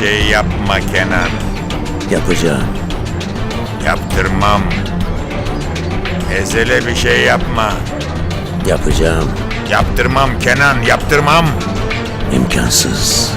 şey yapma Kenan. Yapacağım. Yaptırmam. Ezele bir şey yapma. Yapacağım. Yaptırmam Kenan, yaptırmam. İmkansız.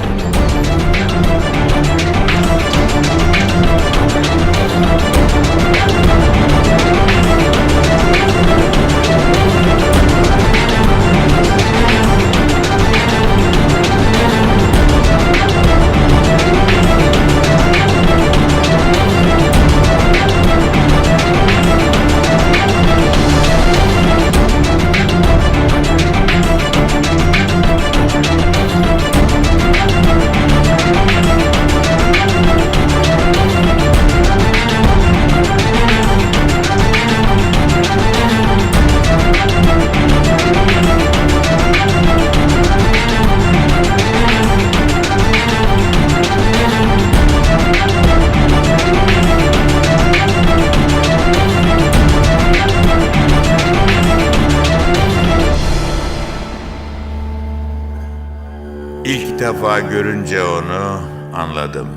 İlk defa görünce onu anladım.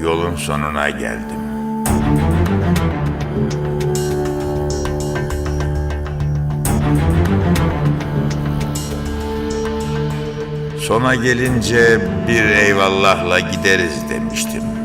Yolun sonuna geldim. Sona gelince bir eyvallahla gideriz demiştim.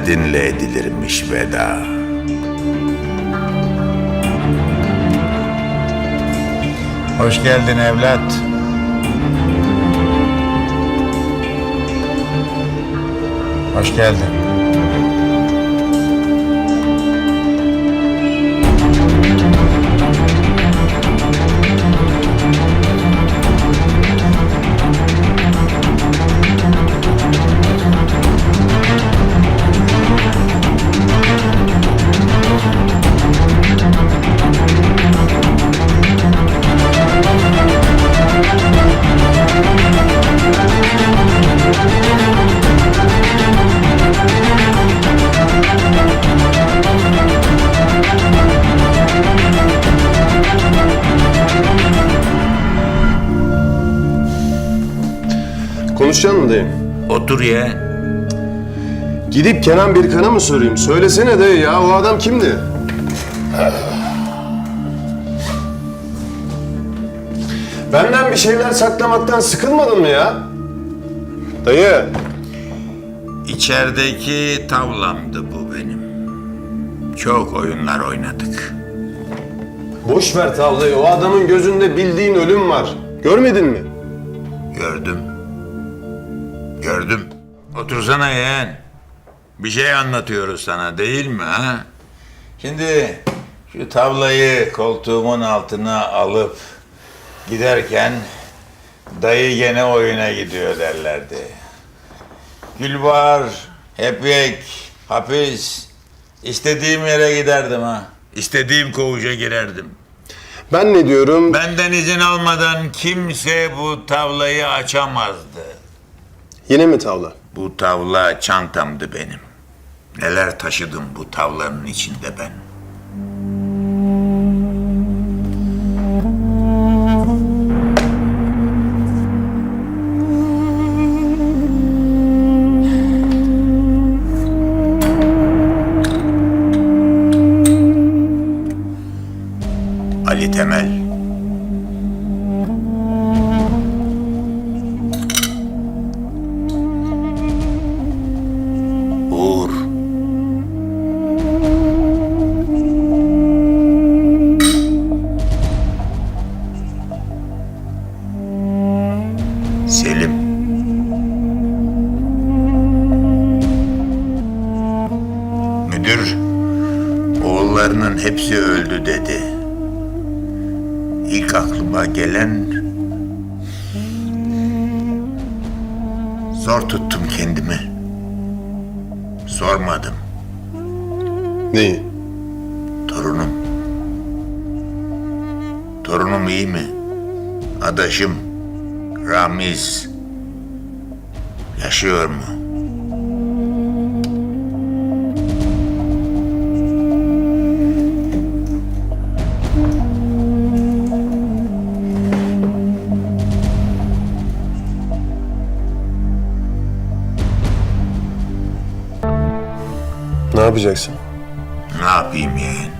Hoş geldinle edilirmiş veda. Hoş geldin evlat. Hoş geldin. Konuşacak mı dayı? Otur ye. Gidip Kenan Birkan'a mı sorayım? Söylesene dayı ya o adam kimdi? Benden bir şeyler saklamaktan sıkılmadın mı ya? Dayı. İçerideki tavlamdı bu benim. Çok oyunlar oynadık. Boş ver tavlayı. O adamın gözünde bildiğin ölüm var. Görmedin mi? Gördüm. Gördüm. Otursana yeğen. Bir şey anlatıyoruz sana değil mi ha? Şimdi şu tavlayı koltuğumun altına alıp giderken dayı gene oyuna gidiyor derlerdi. Gülbahar, Hepyek, hapis. istediğim yere giderdim ha. İstediğim koğuşa girerdim. Ben ne diyorum? Benden izin almadan kimse bu tavlayı açamazdı. Yine mi tavla? Bu tavla çantamdı benim. Neler taşıdım bu tavlanın içinde ben. müdür oğullarının hepsi öldü dedi. İlk aklıma gelen zor tuttum kendimi. Sormadım. Neyi? Torunum. Torunum iyi mi? Adaşım Ramiz yaşıyor mu? Yapacaksın? Ne yapayım yeğen?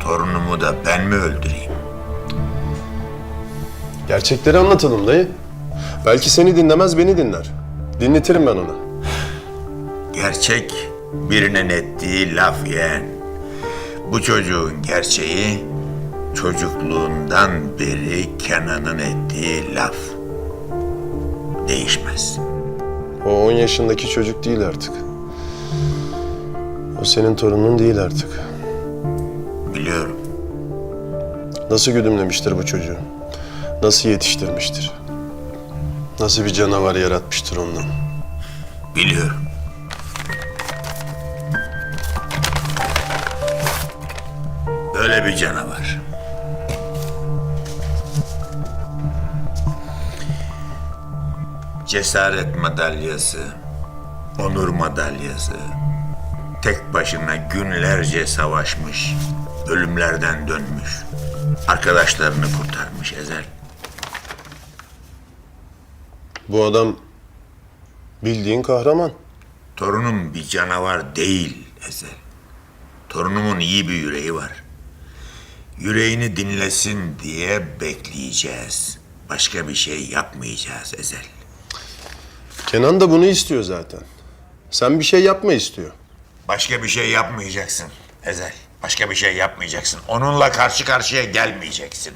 Torunumu da ben mi öldüreyim? Gerçekleri anlatalım dayı. Belki seni dinlemez beni dinler. Dinletirim ben ona. Gerçek birinin ettiği laf yeğen. Bu çocuğun gerçeği çocukluğundan beri Kenan'ın ettiği laf. Değişmez. O 10 yaşındaki çocuk değil artık. O senin torunun değil artık. Biliyorum. Nasıl güdümlemiştir bu çocuğu? Nasıl yetiştirmiştir? Nasıl bir canavar yaratmıştır ondan? Biliyorum. Böyle bir canavar. Cesaret madalyası, onur madalyası, tek başına günlerce savaşmış, ölümlerden dönmüş, arkadaşlarını kurtarmış Ezel. Bu adam bildiğin kahraman. Torunum bir canavar değil Ezel. Torunumun iyi bir yüreği var. Yüreğini dinlesin diye bekleyeceğiz. Başka bir şey yapmayacağız Ezel. Kenan da bunu istiyor zaten. Sen bir şey yapma istiyor. Başka bir şey yapmayacaksın Ezel. Başka bir şey yapmayacaksın. Onunla karşı karşıya gelmeyeceksin.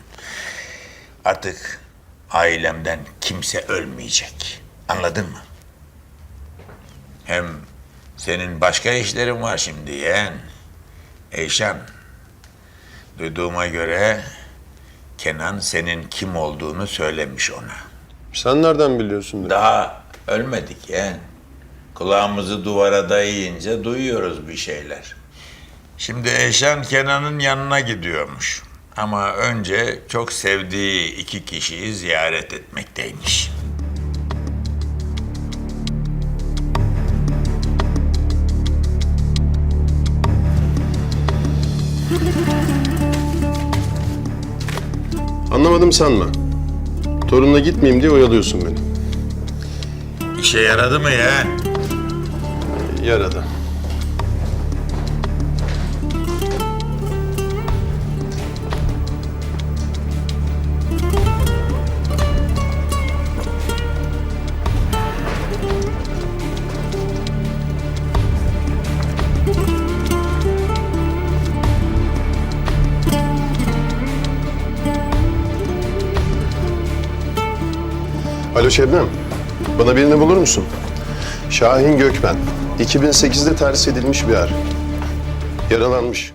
Artık ailemden kimse ölmeyecek. Anladın mı? Hem senin başka işlerin var şimdi yeğen. Eyşan. Duyduğuma göre Kenan senin kim olduğunu söylemiş ona. Sen nereden biliyorsun? Daha ölmedik yeğen. Kulağımızı duvara dayayınca duyuyoruz bir şeyler. Şimdi Eşan Kenan'ın yanına gidiyormuş. Ama önce çok sevdiği iki kişiyi ziyaret etmekteymiş. Anlamadım sanma. Torunla gitmeyeyim diye oyalıyorsun beni. İşe yaradı mı yeğen? Yaradı. Alo Şebnem. Bana birini bulur musun? Şahin Gökmen. 2008'de terhis edilmiş bir er. Yaralanmış.